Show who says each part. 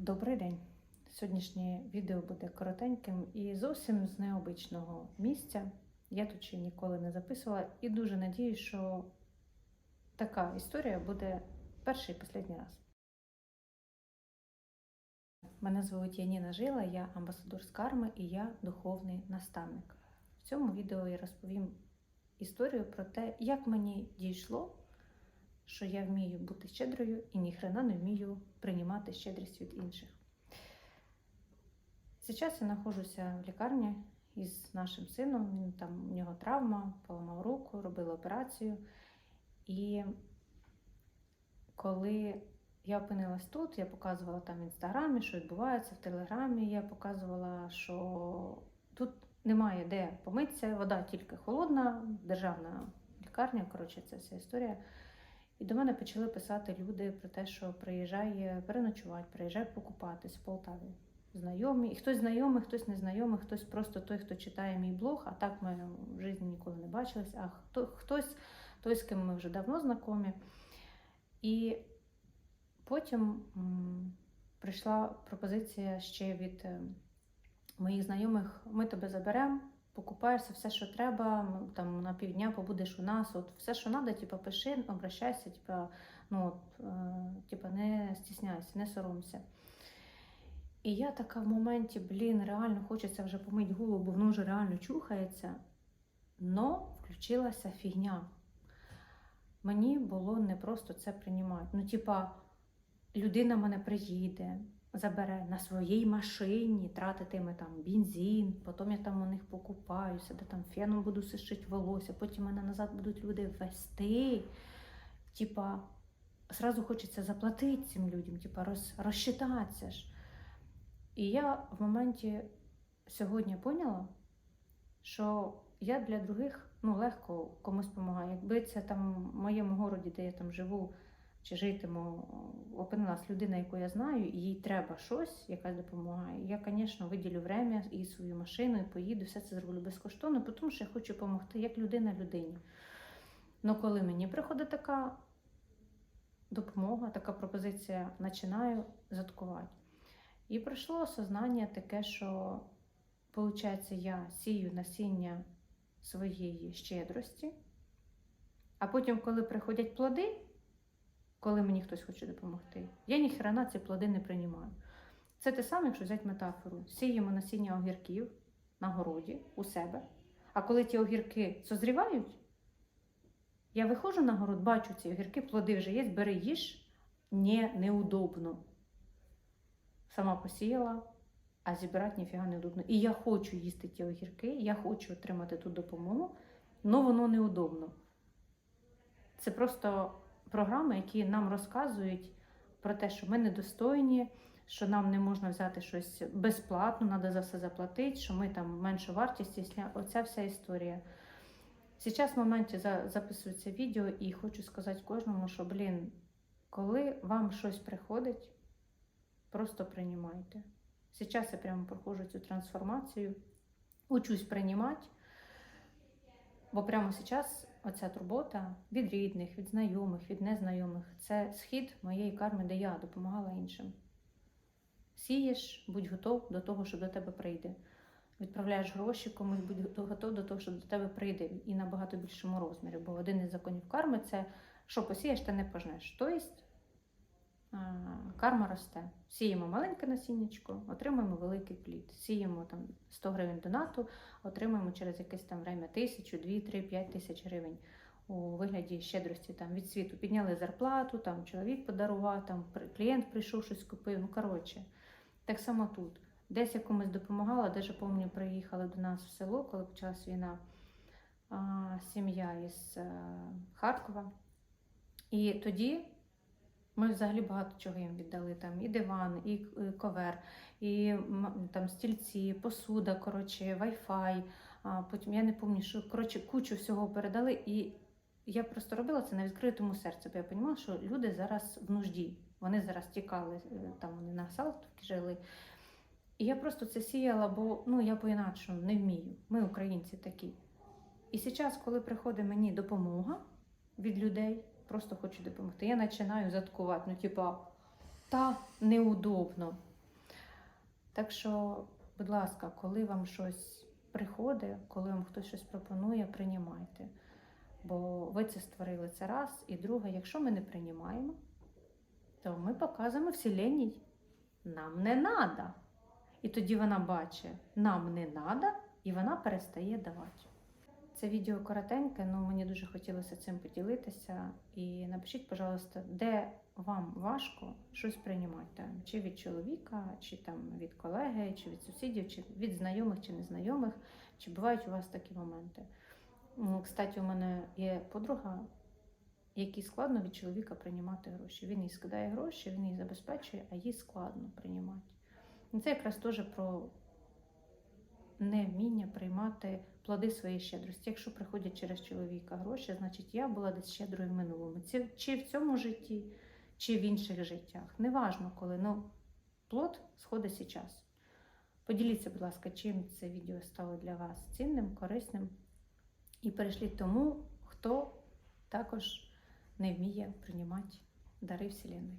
Speaker 1: Добрий день. Сьогоднішнє відео буде коротеньким і зовсім з необичного місця. Я тут ще ніколи не записувала і дуже надію, що така історія буде перший і останній раз. Мене звуть Яніна Жила, я амбасадор з карми і я духовний наставник. В цьому відео я розповім історію про те, як мені дійшло, що я вмію бути щедрою і ніхрена не вмію приймати щедрість від інших. Зараз я знаходжуся в лікарні із нашим сином. Він там у нього травма, поламав руку, робили операцію. І коли я опинилась тут, я показувала там в інстаграмі, що відбувається, в телеграмі. Я показувала, що тут немає де помитися, вода тільки холодна, державна лікарня. Коротше, це вся історія. І до мене почали писати люди про те, що приїжджає переночувати, приїжджає покупатись в Полтаві. Знайомі, і хтось знайомий, хтось незнайомий, хтось просто той, хто читає мій блог, а так ми в житті ніколи не бачились, а хто, хтось, той, з ким ми вже давно знайомі. І потім м, прийшла пропозиція ще від е, моїх знайомих: ми тебе заберемо, покупаєшся все, що треба, там на півдня побудеш у нас, от все, що треба, типу, пиши, обращайся, типу, ну, от, е, типу, не стісняйся, не соромся. І я така в моменті, блін, реально хочеться вже помити голову, бо воно вже реально чухається. Но включилася фігня. Мені було не просто це приймати. Ну, типа, людина мене приїде, забере на своїй машині, тратитиме там бензин, потім я там у них покупаюся, де там феном буду сушити волосся, потім мене назад будуть люди вести. Типа, зразу хочеться заплатити цим людям, типа, роз, розчитатися ж. І я в моменті сьогодні поняла, що я для других ну, легко комусь допомагаю. Якби це там в моєму городі, де я там живу чи житиму, опинилась людина, яку я знаю, і їй треба щось, якась допомагає. Я, звісно, виділю время і свою машину, і поїду, все це зроблю безкоштовно, тому що я хочу допомогти як людина людині. Ну, коли мені приходить така допомога, така пропозиція, починаю заткувати. І прийшло осознання таке, що, виходить, я сію насіння своєї щедрості, а потім, коли приходять плоди, коли мені хтось хоче допомогти, я ніхрена ці плоди не приймаю. Це те саме, якщо взяти метафору: сіємо насіння огірків на городі у себе, а коли ті огірки созрівають, я виходжу на город, бачу ці огірки, плоди вже є, бери їж, не неудобно сама посіяла, а зібрати ніфіга не удобно. І я хочу їсти ті огірки, я хочу отримати ту допомогу, але воно неудобно. Це просто програми, які нам розказують про те, що ми недостойні, що нам не можна взяти щось безплатно, треба за все заплатити, що ми там меншу вартість, оця вся історія. Зараз в моменті записується відео і хочу сказати кожному, що, блін, коли вам щось приходить, Просто приймайте. Сейчас я прямо проходжу цю трансформацію, учусь приймати, бо прямо зараз оця турбота від рідних, від знайомих, від незнайомих це схід моєї карми, де я допомагала іншим. Сієш, будь готов до того, що до тебе прийде. Відправляєш гроші комусь, будь готов до того, що до тебе прийде і на багато більшому розмірі. Бо один із законів карми це що посієш, ти не пожнеш. Тобто карма росте. Сіємо маленьке насіннячко, отримуємо великий плід. Сіємо там 100 гривень донату, отримуємо через якесь там время тисячу, дві, три, п'ять тисяч гривень у вигляді щедрості там від світу. Підняли зарплату, там чоловік подарував, там клієнт прийшов щось купив. Ну коротше, так само тут. Десь я комусь допомагала, даже пам'ятаю, приїхали до нас в село, коли почалась війна, сім'я із е, Харкова. І тоді. Ми взагалі багато чого їм віддали. Там І диван, і ковер, і там стільці, посуда, коротше, вай-фай. Потім я не пам'ятаю, що коротше, кучу всього передали. І я просто робила це на відкритому серці, бо я розуміла, що люди зараз в нужді. Вони зараз тікали, е, там вони на Салтовці жили. І я просто це сіяла, бо ну, я по-інакшому не вмію. Ми, українці, такі. І зараз, коли приходить мені допомога від людей просто хочу допомогти. Я починаю заткувати. Ну, типа, та неудобно. Так що, будь ласка, коли вам щось приходить, коли вам хтось щось пропонує, приймайте. Бо ви це створили це раз. І друге, якщо ми не приймаємо, то ми показуємо Вселенній, нам не надо. І тоді вона бачить, нам не надо, і вона перестає давати. Це відео коротеньке, але мені дуже хотілося цим поділитися. І напишіть, пожалуйста, де вам важко щось приймати, чи від чоловіка, чи там від колеги, чи від сусідів, чи від знайомих чи незнайомих, чи бувають у вас такі моменти. Кстати, у мене є подруга, якій складно від чоловіка приймати гроші. Він їй скидає гроші, він її забезпечує, а їй складно приймати. І це якраз теж про невміння приймати плоди своєї щедрості. Якщо приходять через чоловіка гроші, значить я була десь щедрою в минулому. Чи в цьому житті, чи в інших життях. Неважно коли, ну плод сходить час. Поділіться, будь ласка, чим це відео стало для вас цінним, корисним. І перейшліть тому, хто також не вміє приймати дари Вселенної.